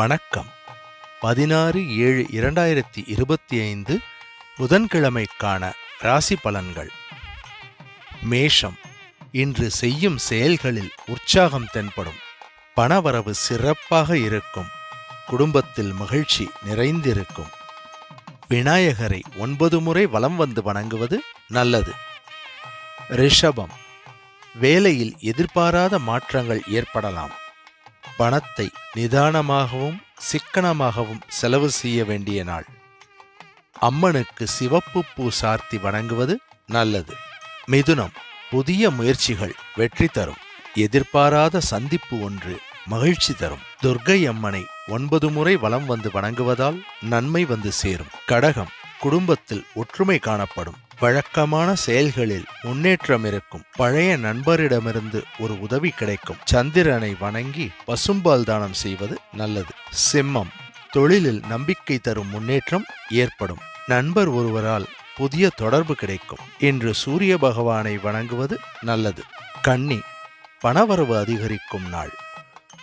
வணக்கம். பதினாறு ஏழு இரண்டாயிரத்தி இருபத்தி ஐந்து புதன்கிழமைக்கான ராசி பலன்கள். மேஷம் இன்று செய்யும் செயல்களில் உற்சாகம் தென்படும். பணவரவு சிறப்பாக இருக்கும். குடும்பத்தில் மகிழ்ச்சி நிறைந்திருக்கும். விநாயகரை ஒன்பது முறை வலம் வந்து வணங்குவது நல்லது. ரிஷபம் வேலையில் எதிர்பாராத மாற்றங்கள் ஏற்படலாம். பணத்தை நிதானமாகவும் சிக்கனமாகவும் செலவு செய்ய வேண்டிய நாள். அம்மனுக்கு சிவப்பு பூ சார்த்தி வணங்குவது நல்லது. மிதுனம் புதிய முயற்சிகள் வெற்றி தரும். எதிர்பாராத சந்திப்பு ஒன்று மகிழ்ச்சி தரும். துர்க்கை அம்மனை ஒன்பது முறை வலம் வந்து வணங்குவதால் நன்மை வந்து சேரும். கடகம் குடும்பத்தில் ஒற்றுமை காணப்படும். வழக்கமான செயல்களில் முன்னேற்றம் இருக்கும். பழைய நண்பரிடமிருந்து ஒரு உதவி கிடைக்கும். சந்திரனை வணங்கி பசும்பால் தானம் செய்வது நல்லது. சிம்மம். தொழிலில் நம்பிக்கை தரும் முன்னேற்றம் ஏற்படும். நண்பர் ஒருவரால் புதிய தொடர்பு கிடைக்கும். இன்று சூரிய பகவானை வணங்குவது நல்லது. கன்னி. பணவரவு அதிகரிக்கும் நாள்.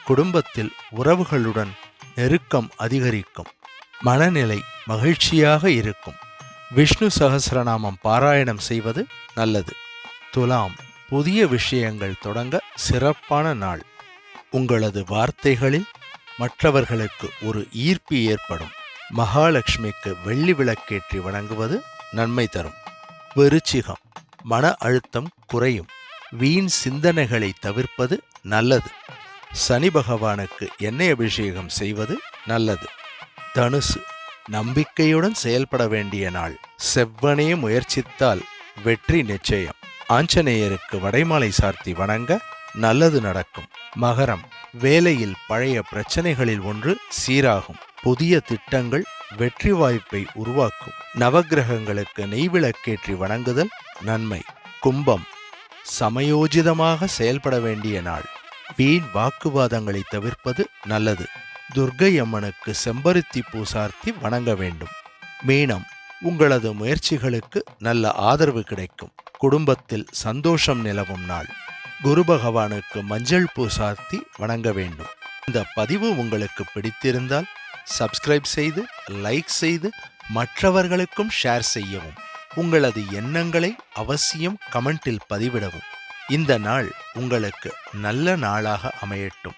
குடும்பத்தில் உறவுகளுடன் நெருக்கம் அதிகரிக்கும். மனநிலை மகிழ்ச்சியாக இருக்கும். விஷ்ணு சகசிரநாமம் பாராயணம் செய்வது நல்லது. துலாம் புதிய விஷயங்கள் தொடங்க சிறப்பான நாள். உங்களது வார்த்தைகளில் மற்றவர்களுக்கு ஒரு ஈர்ப்பு ஏற்படும். மகாலட்சுமிக்கு வெள்ளி விளக்கேற்றி வணங்குவது நன்மை தரும். விருச்சிகம் மன அழுத்தம் குறையும். வீண் சிந்தனைகளை தவிர்ப்பது நல்லது. சனி பகவானுக்கு எண்ணெய் அபிஷேகம் செய்வது நல்லது. தனுசு நம்பிக்கையுடன் செயல்பட வேண்டிய நாள். செவ்வனே முயற்சித்தால் வெற்றி நிச்சயம். ஆஞ்சநேயருக்கு வடைமாலை சார்த்தி வணங்க நல்லது நடக்கும். மகரம் வேலையில் பழைய பிரச்சனைகளில் ஒன்று சீராகும். புதிய திட்டங்கள் வெற்றி வாய்ப்பை உருவாக்கும். நவக்கிரகங்களுக்கு நெய்விளக்கேற்றி வணங்குதல் நன்மை. கும்பம் சமயோஜிதமாக செயல்பட வேண்டிய நாள். வீண் வாக்குவாதங்களை தவிர்ப்பது நல்லது. துர்க்கை அம்மனுக்கு செம்பருத்தி பூ சார்த்தி வணங்க வேண்டும். மீனம் உங்களது முயற்சிகளுக்கு நல்ல ஆதரவு கிடைக்கும். குடும்பத்தில் சந்தோஷம் நிலவும் நாள். குரு பகவானுக்கு மஞ்சள் பூ சார்த்தி வணங்க வேண்டும். இந்த பதிவு உங்களுக்கு பிடித்திருந்தால் சப்ஸ்கிரைப் செய்து லைக் செய்து மற்றவர்களுக்கும் ஷேர் செய்யவும். உங்களது எண்ணங்களை அவசியம் கமெண்டில் பதிவிடவும். இந்த நாள் உங்களுக்கு நல்ல நாளாக அமையட்டும்.